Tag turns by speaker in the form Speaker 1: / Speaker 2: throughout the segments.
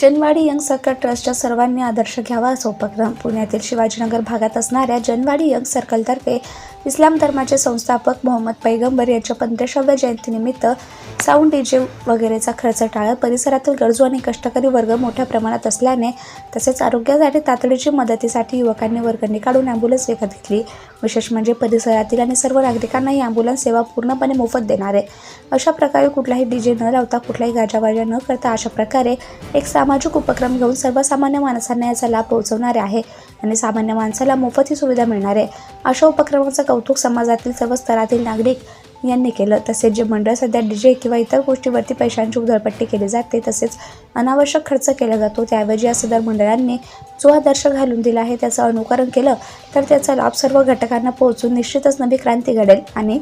Speaker 1: जनवाडी young circle ट्रस्टच्या सर्वांनी आदर्श घ्यावा असा उपक्रम पुण्यातील शिवाजीनगर भागात असणाऱ्या जनवाडी यंग सर्कलतर्फे इस्लाम धर्माचे संस्थापक मोहम्मद पैगंबर यांच्या पंधराव्या जयंतीनिमित्त साऊंड डीजे वगैरेचा खर्च टाळत परिसरातील गरजू आणि कष्टकरी वर्ग मोठ्या प्रमाणात असल्याने तसेच आरोग्यासाठी तातडीची मदतीसाठी युवकांनी वर्गणी काढून ॲम्ब्युलन्स विकत घेतली. विशेष म्हणजे परिसरातील आणि सर्व नागरिकांना ही ॲम्ब्युलन्स सेवा पूर्णपणे मोफत देणार आहे. अशा प्रकारे कुठलाही डीजे न लावता कुठलाही गाजावाजा न करता अशा प्रकारे एक सामाजिक उपक्रम घेऊन सर्वसामान्य माणसांना याचा लाभ पोहोचवणारे आहे आणि सामान्य माणसाला मोफत ही सुविधा मिळणार आहे. अशा उपक्रमाचं कौतुक समाजातील सर्व स्तरातील नागरिक यांनी केलं. तसेच जे मंडळ सध्या डीजे किंवा इतर गोष्टीवरती पैशांची उधळपट्टी केली जाते तसेच अनावश्यक खर्च केला जातो. त्याऐवजी या सदर मंडळांनी जो आदर्श घालून दिला आहे त्याचं अनुकरण केलं तर त्याचा लाभ सर्व घटकांना पोहोचून निश्चितच नवी क्रांती घडेल आणि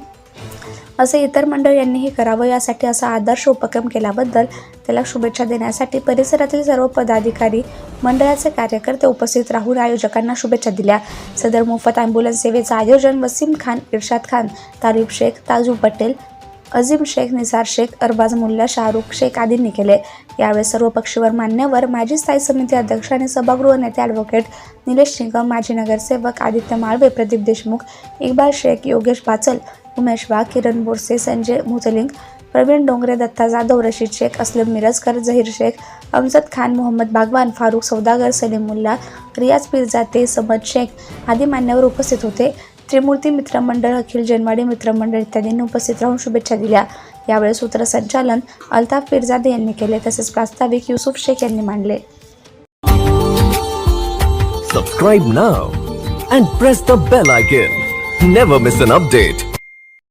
Speaker 1: असे इतर मंडळ यांनीही करावं. यासाठी असा आदर्श उपक्रम केल्याबद्दल त्याला शुभेच्छा देण्यासाठी परिसरातील सर्व पदाधिकारी मंडळाचे कार्यकर्ते उपस्थित राहून आयोजकांना शुभेच्छा दिल्या. सदर मोफत ॲम्ब्युलन्स सेवेचं आयोजन वसीम खान इर्शाद खान तारीफ शेख ताजू पटेल अझीम शेख निसार शेख अरबाज मुल्ला शाहरुख शेख आदींनी केले. यावेळी सर्व पक्षीवर मान्यवर माजी स्थायी समिती अध्यक्ष आणि सभागृह नेते ॲडव्होकेट निलेश निगम माजी नगरसेवक आदित्य माळवे प्रदीप देशमुख इक्बाल शेख योगेश बाचल उमेश वाघ किरण बोरसे संजय मुतलिंग प्रवीण डोंगरे दत्ता जाधव रशीद शेख असलम मिरजकर झहीर शेख अमजद खान मोहम्मद बागवान फारुख सौदागर सलीम मुल्ला रियाज पिरजाते समद शेख आदी मान्यवर उपस्थित होते. त्रिमूर्ती मित्रमंडळ अखिल जनवाडी मित्रमंडळ इत्यादींनी उपस्थित राहून शुभेच्छा दिल्या. यावेळी सूत्रसंचालन अल्ताफ पिरजादे यांनी केले तसेच प्रास्ताविक युसुफ शेख यांनी मांडले.
Speaker 2: Subscribe now and press the bell icon never miss an update